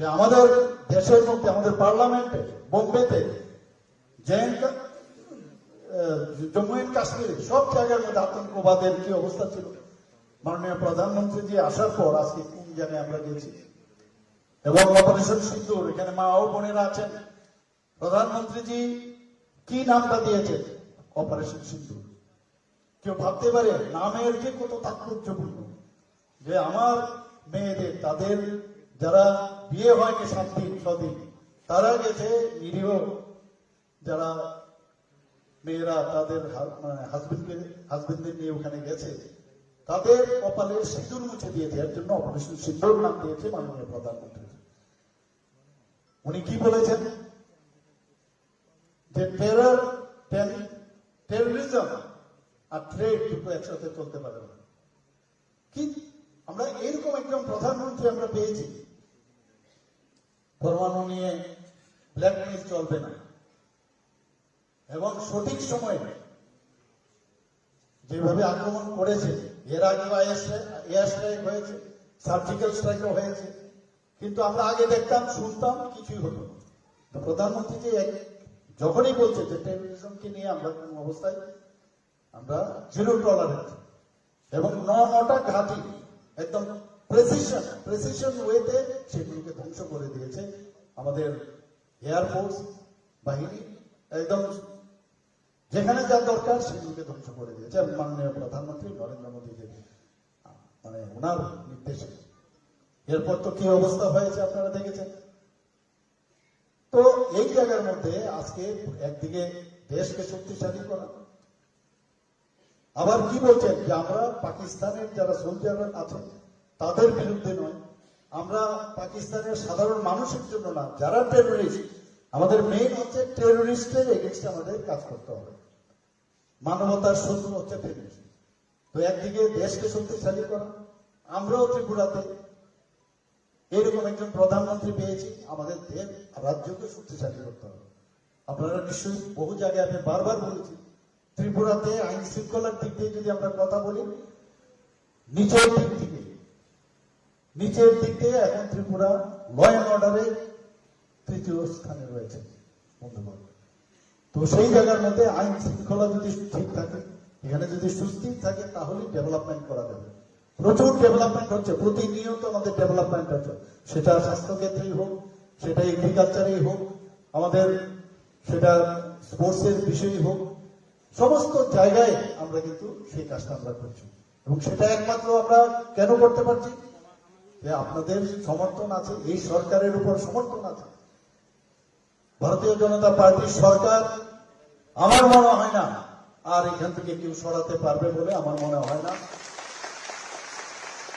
যে আমাদের দেশের মধ্যে, আমাদের পার্লামেন্টে, বোম্বেতে জম্মু এন্ড কাশ্মীরে সব জায়গার মধ্যে আতঙ্কবাদের কি অবস্থা ছিল? মাননীয় প্রধানমন্ত্রী জি আসার পর আজকে কোন জায়গায় আমরা গেছি? এবং অপারেশন সিন্দুর, এখানে মা ও বোনেরা আছেন। প্রধানমন্ত্রীজি কি নামটা দিয়েছেন? অপারেশন সিন্দুর। কেউ ভাবতে পারে, নামের যে কত তাৎপর্যপূর্ণ, যে আমার মেয়েদের, তাদের যারা বিয়ে হয়নি সাত দিন ছদিন তারা গেছে নিরীহ। যারা মেয়েরা তাদের হাজবেন্ডকে হাজবেন্ডদের নিয়ে ওখানে গেছে, তাদের কপালে সিঁদুর মুছে দিয়েছে। এর জন্য অপারেশন সিঁদুর নাম দিয়েছে মাননীয় প্রধানমন্ত্রী। উনি কি বলেছেন? যে টেরর টেরোরিজম আর ট্রেড দুটো একসাথে চলতে পারে না। কি? আমরা এরকম একজন প্রধানমন্ত্রী আমরা পেয়েছি। পরমাণু নিয়ে ব্ল্যাকমেল চলবে না এবং সঠিক সময়ে যেভাবে আক্রমণ করেছে, এর আগে স্ট্রাইক হয়েছে, সার্জিক্যাল স্ট্রাইকও হয়েছে কিন্তু আমরা আগে দেখতাম, শুনতাম, কিছুই হতো না। প্রধানমন্ত্রী যে যখনই বলছে যে টেরোরিজমকে নিয়ে আমরা কোন অবস্থায় আমরা জিরো টলারেন্স এবং নটা ঘাঁটি একদম প্রেসিশন প্রেসিশন ওয়েতে সেগুলোকে ধ্বংস করে দিয়েছে আমাদের এয়ারফোর্স বাহিনী, একদম যেখানে যা দরকার সেগুলোকে ধ্বংস করে দিয়েছে। মাননীয় প্রধানমন্ত্রী নরেন্দ্র মোদীকে মানে ওনার নির্দেশে। এরপর তো কি অবস্থা হয়েছে আপনারা দেখেছেন? তো এই জায়গার মধ্যে আজকে একদিকে দেশকে শক্তিশালী করা। আবার কি বলছেন যে আমরা পাকিস্তানের যারা সোলজার আছেন তাদের বিরুদ্ধে নয়। আমরা পাকিস্তানের সাধারণ মানুষের জন্য না, যারা টেরোরিস্ট আমাদের মেইন হচ্ছে টেরোরিস্টের এগেনস্টে আমাদের কাজ করতে হবে। মানবতার শত্রু হচ্ছে টেরোরিস্ট তো একদিকে দেশকে শক্তিশালী করা আমরাও ত্রিপুরাতে এরকম একজন প্রধানমন্ত্রী পেয়েছি, আমাদের দেশ, রাজ্যকে শক্তিশালী করতে হবে। আপনারা নিশ্চয়ই বহু জায়গায় আমি বারবার বলেছি, ত্রিপুরাতে আইন শৃঙ্খলার দিক দিয়ে যদি আমরা কথা বলি, নিচের দিক থেকে নিচের দিক এখন ত্রিপুরা ল অ্যান্ড অর্ডারে তৃতীয় স্থানে রয়েছে, বন্ধুগণ। তো সেই জায়গার মধ্যে আইন শৃঙ্খলা যদি ঠিক থাকে, এখানে যদি সুস্থির থাকে তাহলেই ডেভেলপমেন্ট করা যাবে। প্রচুর ডেভেলপমেন্ট হচ্ছে, প্রতিনিয়ত আমাদের ডেভেলপমেন্ট হচ্ছে। সেটা স্বাস্থ্যক্ষেত্রেই হোক, সেটা এগ্রিকালচারেই হোক, আমাদের সেটা স্পোর্টসের বিষয়ই হোক, সমস্ত জায়গায় আমরা কিন্তু সেই কাজটা আমরা করছি। এবং সেটা একমাত্র আমরা কেন করতে পারছি? যে আপনাদের সমর্থন আছে, এই সরকারের উপর সমর্থন আছে। ভারতীয় জনতা পার্টির সরকার আমার মনে হয় না, আর এখান থেকে কেউ সরাতে পারবে বলে আমার মনে হয় না।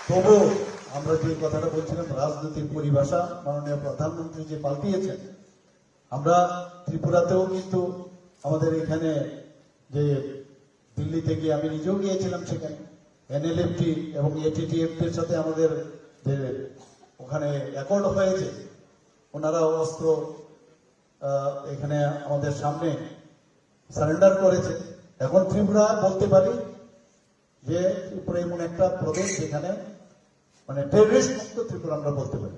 তবু আমরা যে কথাটা বলছিলাম রাজনীতির পরিভাষা মাননীয় প্রধানমন্ত্রী যে পাল্টিয়েছেন, আমরা ত্রিপুরাতেও কিন্তু আমাদের এখানে যে দিল্লিতে গিয়ে আমি নিজেও গিয়েছিলাম সেখানে, এনএলএফটি এবং এটিটিএফ এর সাথে আমাদের যে ওখানে অ্যাকর্ড হয়েছে, ওনারা অস্ত্র এখানে আমাদের সামনে সারেন্ডার করেছে। এখন ত্রিপুরা বলতে পারি যে ত্রিপুরা এমন একটা প্রদেশ যেখানে মানে টেররিস্ট মুক্ত ত্রিপুরা আমরা বলতে পারি।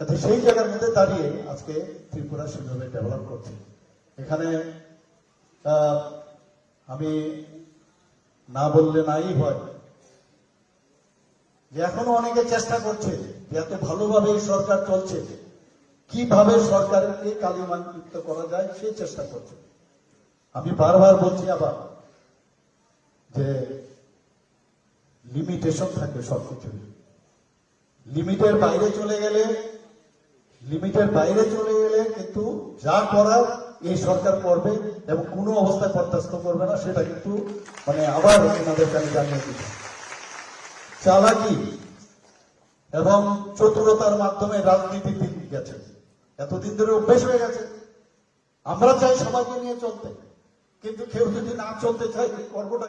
তাতে সেই জায়গার মধ্যে দাঁড়িয়ে আজকে ত্রিপুরা সেভাবে ডেভেলপ করছে। এখানে আমি না বললে নাই হয়। এখনও অনেকে চেষ্টা করছে এত ভালোভাবে এই সরকার চলছে, কীভাবে সরকারকে কালিমান্বিত করা যায় সেই চেষ্টা করছে। আমি বারবার বলছি আবার যে লিমিটেশন থাকবে সবকিছু লিমিটের বাইরে চলে গেলে, লিমিটের বাইরে চলে গেলে কিন্তু যা করার এই সরকার করবে এবং কোনো অবস্থায় বরদাস্ত করবে না, সেটা কিন্তু মানে আবার ওনাদের কাছে জানিয়ে দিচ্ছে। চালাকি এবং চতুরতার মাধ্যমে রাজনীতির দিক গেছে। এতদিন ধরে অভ্যেস হয়ে গেছে। আমরা চাই সবাইকে নিয়ে চলতে। কিন্তু কেউ যদি না চলতে চাই কর্মটা